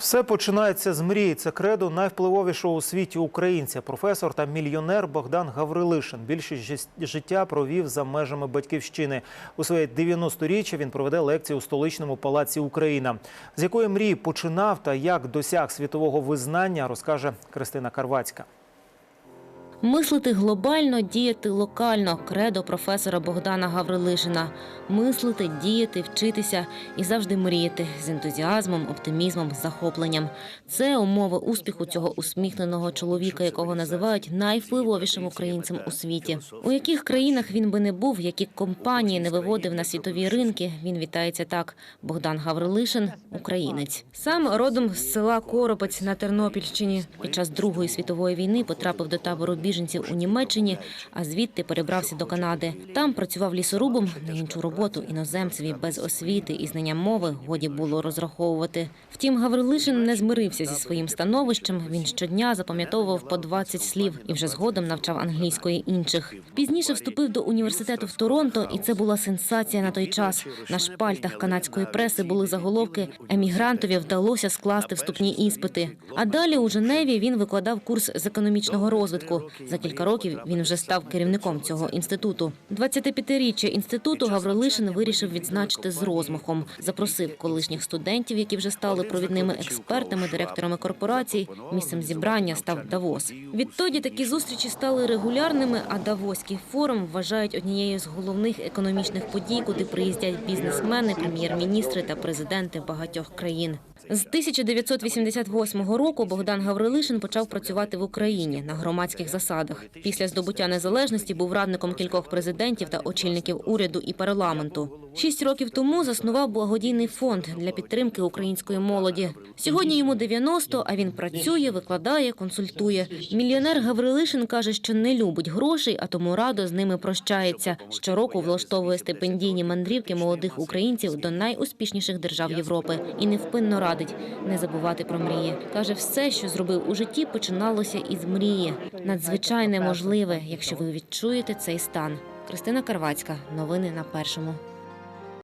Все починається з мрії. Це кредо найвпливовішого у світі українця, професор та мільйонер Богдан Гаврилишин. Більшість життя провів за межами батьківщини. У своє 90-річчя він проведе лекцію у столичному палаці Україна. З якої мрії починав та як досяг світового визнання, розкаже Кристина Карвацька. Мислити глобально, діяти локально кредо професора Богдана Гаврилишина. Мислити, діяти, вчитися і завжди мріяти з ентузіазмом, оптимізмом, захопленням. Це умови успіху цього усміхненого чоловіка, якого називають найвпливовішим українцем у світі. У яких країнах він би не був, які компанії не виводив на світові ринки. Він вітається так: Богдан Гаврилишин, українець. Сам родом з села Коропець на Тернопільщині. Під час Другої світової війни потрапив до табору біженців у Німеччині, а звідти перебрався до Канади. Там працював лісорубом на іншу роботу іноземцеві без освіти і знання мови годі було розраховувати. Втім, Гаврилишин не змирився зі своїм становищем. Він щодня запам'ятовував по 20 слів і вже згодом навчав англійської інших. Пізніше вступив до університету в Торонто, і це була сенсація на той час. На шпальтах канадської преси були заголовки Емігрантові вдалося скласти вступні іспити. А далі у Женеві він викладав курс з економічного розвитку. За кілька років він вже став керівником цього інституту. 25-річчя інституту Гаврилишин вирішив відзначити з розмахом. Запросив колишніх студентів, які вже стали провідними експертами, директорами корпорацій. Місцем зібрання став Давос. Відтоді такі зустрічі стали регулярними. А Давоський форум вважають однією з головних економічних подій, куди приїздять бізнесмени, прем'єр-міністри та президенти багатьох країн. З 1988 року Богдан Гаврилишин почав працювати в Україні на громадських засадах. Після здобуття незалежності був радником кількох президентів та очільників уряду і парламенту. Шість років тому заснував благодійний фонд для підтримки української молоді. Сьогодні йому 90, а він працює, викладає, консультує. Мільйонер Гаврилишин каже, що не любить грошей, а тому радо з ними прощається. Щороку влаштовує стипендійні мандрівки молодих українців до найуспішніших держав Європи і невпинно радить не забувати про мрії. Каже, все, що зробив у житті, починалося із мрії. Надзвичайне можливе, якщо ви відчуєте цей стан. Кристина Карвацька. Новини на першому.